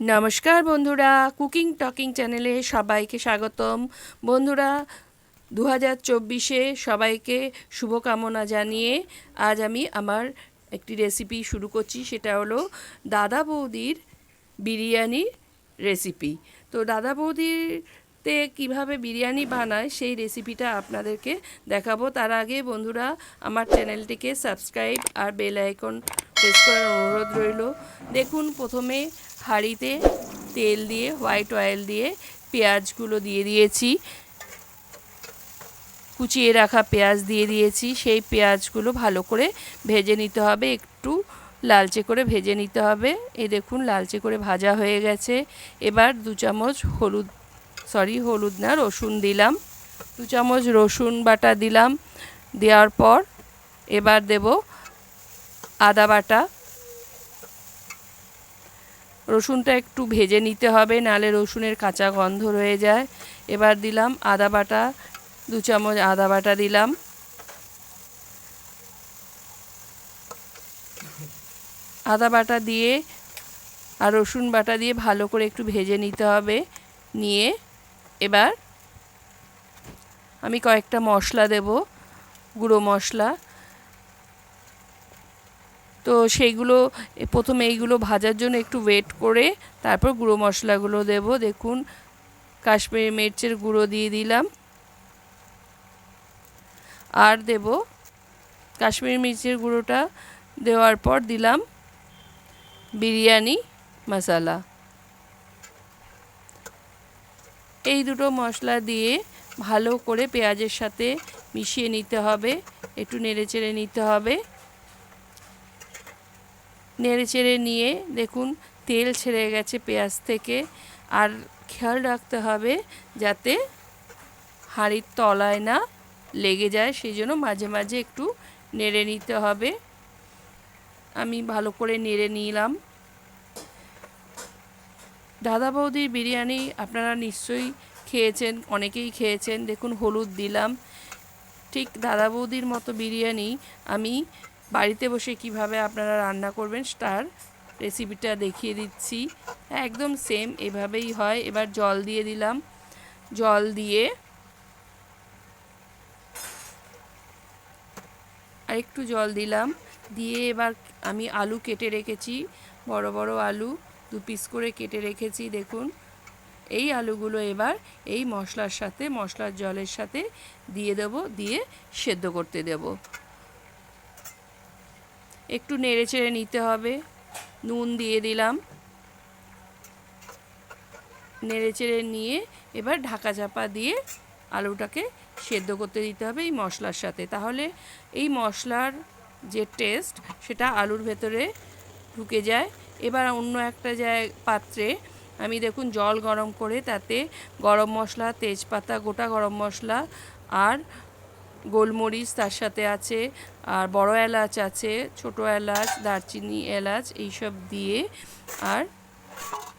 নমস্কার বন্ধুরা, cooking talking চ্যানেলে সবাইকে স্বাগতম। বন্ধুরা দু হাজার চব্বিশে সবাইকে শুভকামনা জানিয়ে আজ আমি আমার একটি রেসিপি শুরু করছি, সেটা হলো দাদা বৌদির বিরিয়ানির রেসিপি। তো দাদা বৌদিতে কীভাবে বিরিয়ানি বানায় সেই রেসিপিটা আপনাদেরকে দেখাবো। তার আগে বন্ধুরা, আমার চ্যানেলটিকে সাবস্ক্রাইব আর বেল আইকন প্রেস করার অনুরোধ রইল। দেখুন, প্রথমে হাঁড়িতে তেল দিয়ে, হোয়াইট অয়েল দিয়ে পেঁয়াজগুলো দিয়ে দিয়েছি। কুচিয়ে রাখা পেঁয়াজ দিয়ে দিয়েছি। সেই পেঁয়াজগুলো ভালো করে ভেজে নিতে হবে। একটু লালচে করে ভেজে নিতে হবে। এই দেখুন, লালচে করে ভাজা হয়ে গেছে। এবার দু চামচ হলুদ, সরি, হলুদ না, রসুন দিলাম। দু চামচ রসুন বাটা দিলাম। দেওয়ার পর এবার দেব আদা বাটা। রসুনটা একটু ভেজে নিতে হবে নালে রসুনের কাঁচা গন্ধ রয়ে যায়। এবার দিলাম আদা বাটা, দু চামচ আদা বাটা দিলাম। আদা বাটা দিয়ে আর রসুন বাটা দিয়ে ভালো করে একটু ভেজে নিতে হবে, নিয়ে এবার আমি কয়েকটা মশলা দেব, গুঁড়ো মশলা। তো সেইগুলো, প্রথমে এইগুলো ভাজার জন্য একটু ওয়েট করে তারপর গুঁড়ো মশলাগুলো দেব। দেখুন, কাশ্মীরি মির্চের গুঁড়ো দিয়ে দিলাম। আর দেব কাশ্মীরি মির্চের গুঁড়োটা দেওয়ার পর দিলাম বিরিয়ানি মশলা। এই দুটো মশলা দিয়ে ভালো করে পেঁয়াজের সাথে মিশিয়ে নিতে হবে, একটু নেড়ে চেড়ে নিতে হবে। নেড়ে চেড়ে নিয়ে দেখুন, তেল ছেড়ে গেছে পেঁয়াজ থেকে। আর খেয়াল রাখতে হবে যাতে হাঁড়ির তলায় না লেগে যায় সেই জন্য মাঝে মাঝে একটু নেড়ে নিতে হবে। আমি ভালো করে নেড়ে নিলাম। দাদা বৌদির বিরিয়ানি আপনারা নিশ্চয়ই খেয়েছেন, অনেকেই খেয়েছেন। দেখুন, হলুদ দিলাম। ঠিক দাদা বৌদির মতো বিরিয়ানি আমি বাড়িতে বসে কীভাবে আপনারা রান্না করবেন তার রেসিপিটা দেখিয়ে দিচ্ছি। একদম সেম এভাবেই হয়। এবার জল দিয়ে দিলাম। জল দিয়ে আর একটু জল দিলাম। দিয়ে এবার আমি আলু কেটে রেখেছি। বড় বড় আলু দু পিস করে কেটে রেখেছি, দেখুন। এই আলুগুলো এবার এই মশলার সাথে, মশলার জলের সাথে দিয়ে দেব, দিয়ে সেদ্ধ করতে দেব। একটু নেড়ে চেড়ে নিতে হবে। নুন দিয়ে দিলাম। নেড়ে চেড়ে নিয়ে এবার ঢাকা চাপা দিয়ে আলুটাকে সেদ্ধ করতে দিতে হবে এই মশলার সাথে। তাহলে এই মশলার যে টেস্ট, সেটা আলুর ভেতরে ঢুকে যায়। এবার অন্য একটা জায়, পাত্রে আমি দেখুন জল গরম করে তাতে গরম মশলা, তেজপাতা, গোটা গরম মশলা আর গোলমরিচ তার সাথে আছে, আর বড় এলাচ আছে, ছোট এলাচ, দারচিনি, এলাচ, এইসব দিয়ে আর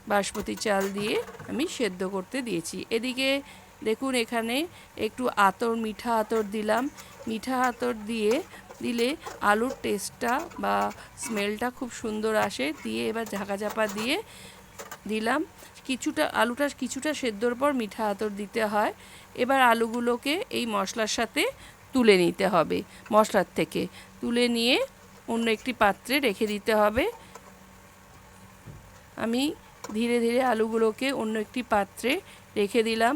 বাসমতি চাল দিয়ে আমি সেদ্ধ করতে দিয়েছি। এদিকে দেখুন এখানে একটু আতর, মিঠা আতর দিলাম। মিঠা আতর দিয়ে দিলে আলুর টেস্টটা বা স্মেলটা খুব সুন্দর আসে। দিয়ে এবার ঝাঁকা ঝাপা দিয়ে দিলাম। কিছুটা, আলুটা কিছুটা সেদ্ধর পর মিঠা আতর দিতে হয়। এবার আলুগুলোকে এই মশলার সাথে তুলে নিতে হবে মশলার থেকে। তুলে নিয়ে অন্য একটি পাত্রে রেখে দিতে হবে। আমি ধীরে ধীরে আলুগুলোকে অন্য একটি পাত্রে রেখে দিলাম।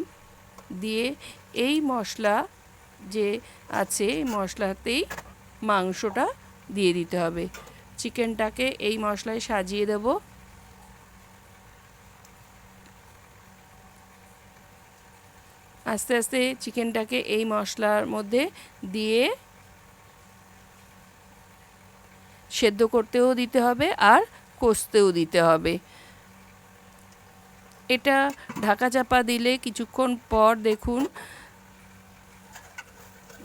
দিয়ে এই মশলা যে আছে মশলাতেই মাংসটা দিয়ে দিতে হবে। চিকেনটাকে এই মশলায় সাজিয়ে দেব। আস্তে আস্তে চিকেনটাকে এই মশলার মধ্যে দিয়ে সেদ্ধ করতেও দিতে হবে আর কষতেও দিতে হবে। এটা ঢাকা চাপা দিলে কিছুক্ষণ পর দেখুন,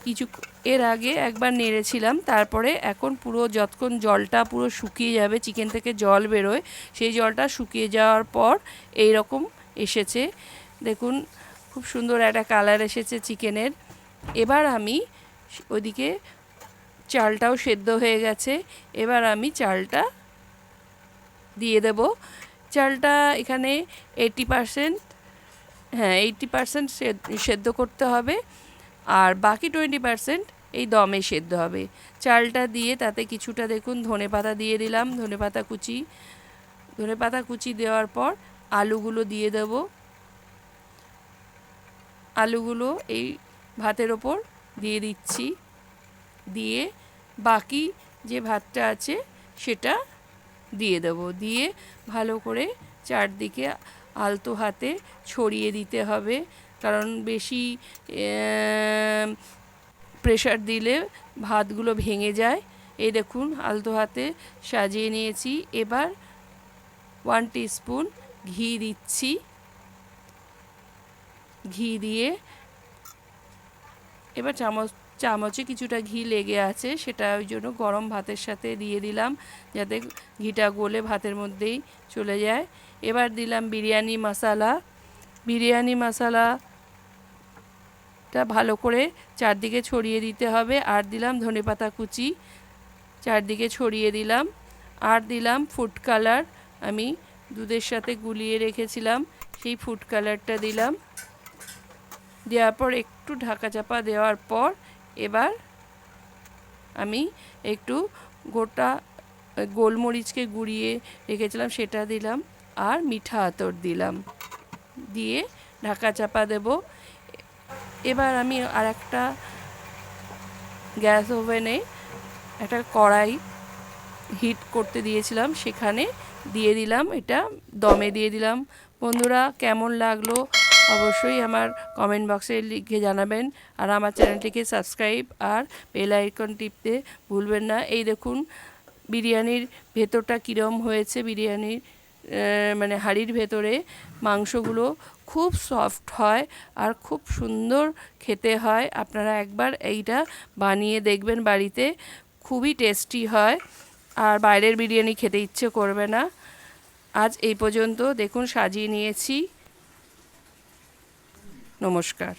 কিছু, এর আগে একবার নেড়েছিলাম, তারপরে এখন পুরো যতক্ষণ জলটা পুরো শুকিয়ে যাবে, চিকেন থেকে জল বেরোয়, সেই জলটা শুকিয়ে যাওয়ার পর এই রকম এসেছে। দেখুন খুব সুন্দর একটা কালার এসেছে চিকেনের। এবার আমি ওদিকে চালটাও সেদ্ধ হয়ে গেছে। এবার আমি চালটা দিয়ে দেব। চালটা এখানে এইটি পারসেন্ট হ্যাঁ এইটি পারসেন্ট সেদ্ধ করতে হবে। আর বাকি টোয়েন্টি পারসেন্ট এই দমে সেদ্ধ হবে। চালটা দিয়ে তাতে কিছুটা দেখুন ধনে পাতা দিয়ে দিলাম। ধনে পাতা কুচি, ধনে পাতা কুচি দেওয়ার পর আলুগুলো দিয়ে দেব। আলুগুলো এই ভাতের ওপর দিয়ে দিচ্ছি। দিয়ে বাকি যে ভাতটা আছে সেটা দিয়ে দেব। দিয়ে ভালো করে চারদিকে আলতো হাতে ছড়িয়ে দিতে হবে। কারণ বেশি প্রেশার দিলে ভাতগুলো ভেঙে যায়। এই দেখুন, আলতো হাতে সাজিয়ে নিয়েছি। এবার ওয়ান স্পুন ঘি দিচ্ছি। ঘি দিয়ে। এবার চামচ, চামচে কিছুটা ঘি লেগে আছে, সেটা ওই জন্য গরম ভাতের সাথে দিয়ে দিলাম, যাতে ঘিটা গলে ভাতের মধ্যেই চলে যায়। এবার দিলাম বিরিয়ানি মশালা। বিরিয়ানি মশালাটা ভালো করে চারদিকে ছড়িয়ে দিতে হবে, আর দিলাম ধনেপাতা কুচি। চারদিকে ছড়িয়ে দিলাম, আর দিলাম ফুড কালার। আমি দুধের সাথে গুলিয়ে রেখেছিলাম, সেই ফুড কালারটা দিলাম। দেওয়ার পর একটু ঢাকা চাপা দেওয়ার পর এবার আমি একটু গোটা গোলমরিচকে গুঁড়িয়ে রেখেছিলাম, সেটা দিলাম আর মিঠা আতর দিলাম। দিয়ে ঢাকা চাপা দেব। এবার আমি আর একটা গ্যাস ওভেনে একটা কড়াই হিট করতে দিয়েছিলাম, সেখানে দিয়ে দিলাম, এটা দমে দিয়ে দিলাম। বন্ধুরা, কেমন লাগল? অবশ্যই আমার কমেন্ট বক্সে লিখে জানাবেন। আর আমার চ্যানেলটিকে সাবস্ক্রাইব আর বেল আইকন টিপতে ভুলবেন না। এই দেখুন, বিরিয়ানির ভেতরটা কীরম হয়েছে, বিরিয়ানির মানে হাঁড়ির ভেতরে। মাংসগুলো খুব সফট হয় আর খুব সুন্দর খেতে হয়। আপনারা একবার এইটা বানিয়ে দেখবেন বাড়িতে। খুবই টেস্টি হয় আর বাইরের বিরিয়ানি খেতে ইচ্ছে করবে না। আজ এই পর্যন্ত দেখুন, সাজিয়ে নিয়েছি। নমস্কার